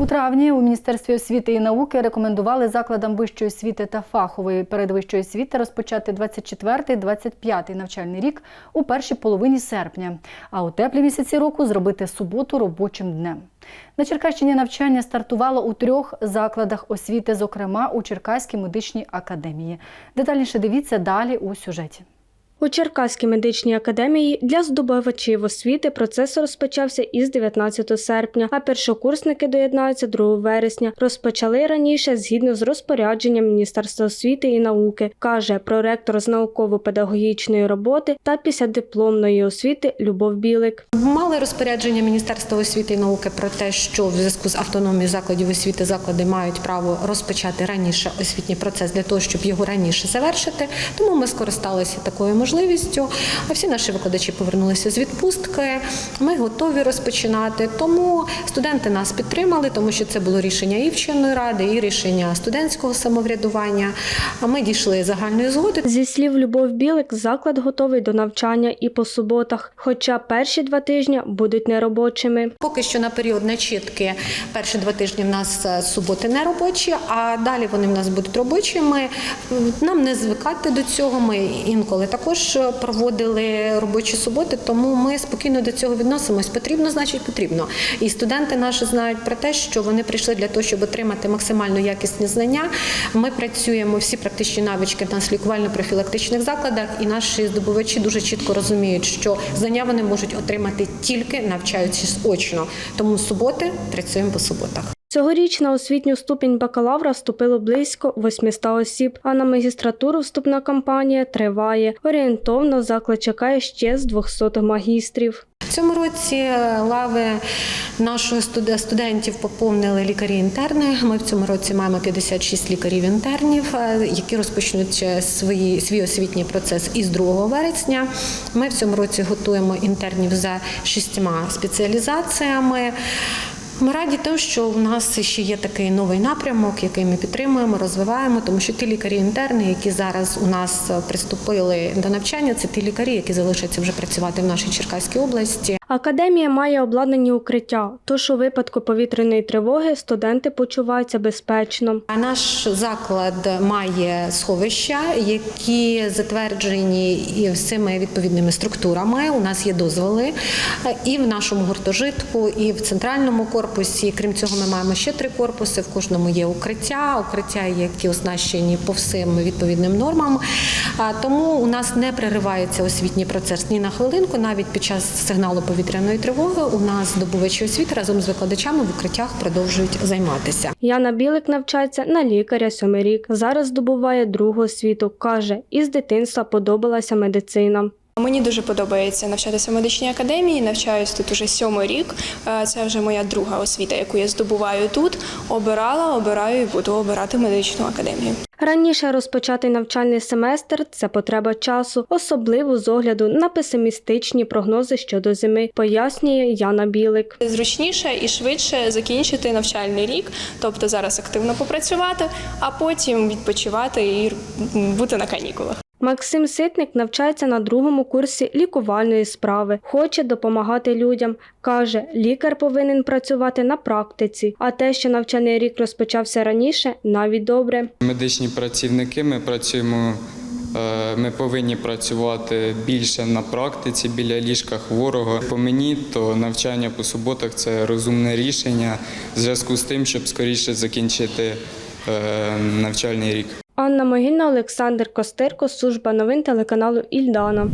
У травні у Міністерстві освіти і науки рекомендували закладам вищої освіти та фахової передвищої освіти розпочати 24-25 навчальний рік у першій половині серпня, а у теплі місяці року зробити суботу робочим днем. На Черкащині навчання стартувало у трьох закладах освіти, зокрема у Черкаській медичній академії. Детальніше дивіться далі у сюжеті. У Черкаській медичній академії для здобувачів освіти процес розпочався із 19 серпня, а першокурсники доєднаються 2 вересня. Розпочали раніше згідно з розпорядженням Міністерства освіти і науки, каже проректор з науково-педагогічної роботи та післядипломної освіти Любов Білик. Мали розпорядження Міністерства освіти і науки про те, що в зв'язку з автономією закладів освіти заклади мають право розпочати раніше освітній процес для того, щоб його раніше завершити. Тому ми скористалися такою можливістю. А всі наші викладачі повернулися з відпустки. Ми готові розпочинати. Тому студенти нас підтримали, тому що це було рішення і вченої ради, і рішення студентського самоврядування. А ми дійшли загальної згоди. Зі слів Любов Білик, заклад готовий до навчання і по суботах, хоча перші два тижні будуть неробочими. Поки що на період начитки перші два тижні в нас е, суботи не робочі, а далі вони в нас будуть робочими. Нам не звикати до цього. Ми інколи також проводили робочі суботи, тому ми спокійно до цього відносимось. Потрібно, значить, потрібно. І студенти наші знають про те, що вони прийшли для того, щоб отримати максимально якісні знання. Ми працюємо всі практичні навички в нас лікувально-профілактичних закладах, і наші здобувачі дуже чітко розуміють, що знання вони можуть отримати тільки навчаючись очно. Тому суботи працюємо по суботах. Цьогоріч на освітню ступінь бакалавра вступило близько 800 осіб, а на магістратуру вступна кампанія триває. Орієнтовно заклад чекає ще з 200 магістрів. В цьому році лави наших студентів поповнили лікарі-інтерни. Ми в цьому році маємо 56 лікарів-інтернів, е, які розпочнуть е, свої, свій освітній процес із 2 вересня. Ми в цьому році готуємо інтернів за шістьма спеціалізаціями. Ми раді тому, що в нас ще є такий новий напрямок, який ми підтримуємо, розвиваємо, тому що ті лікарі-інтерни, які зараз у нас приступили до навчання, це ті лікарі, які залишаться вже працювати в нашій Черкаській області. Академія має обладнані укриття, тож у випадку повітряної тривоги студенти почуваються безпечно. Наш заклад має сховища, які затверджені всіми відповідними структурами. У нас є дозволи і в нашому гуртожитку, і в центральному корпусі. Крім цього, ми маємо ще три корпуси. В кожному є укриття, укриття, які оснащені по всім відповідним нормам. Тому у нас не переривається освітній процес ні на хвилинку, навіть під час сигналу повітряної тривоги. У нас здобувачі освіти разом з викладачами в укриттях продовжують займатися. Яна Білик навчається на лікаря сьомий рік. Зараз здобуває другу освіту. каже, із дитинства подобалася медицина. Мені дуже подобається навчатися в медичній академії. Навчаюсь тут уже сьомий рік. Е, Це вже моя друга освіта, яку я здобуваю тут. Обирала, обираю і буду обирати медичну академію. Раніше розпочатий навчальний семестр це потреба часу, особливо з огляду на песимістичні прогнози щодо зими, пояснює Яна Білик. Зручніше і швидше закінчити навчальний рік, тобто зараз активно попрацювати, а потім відпочивати і бути на канікулах. Максим Ситник навчається на другому курсі лікувальної справи, хоче допомагати людям. Каже, лікар повинен працювати на практиці, а те, що навчальний рік розпочався раніше, навіть добре. Медичні працівники ми працюємо. е, Ми повинні працювати більше на практиці біля ліжка хворого. По мені то навчання по суботах це розумне рішення в зв'язку з тим, щоб скоріше закінчити е, навчальний рік. Анна Могильна, Олександр Костирко, служба новин телеканалу Ільдана.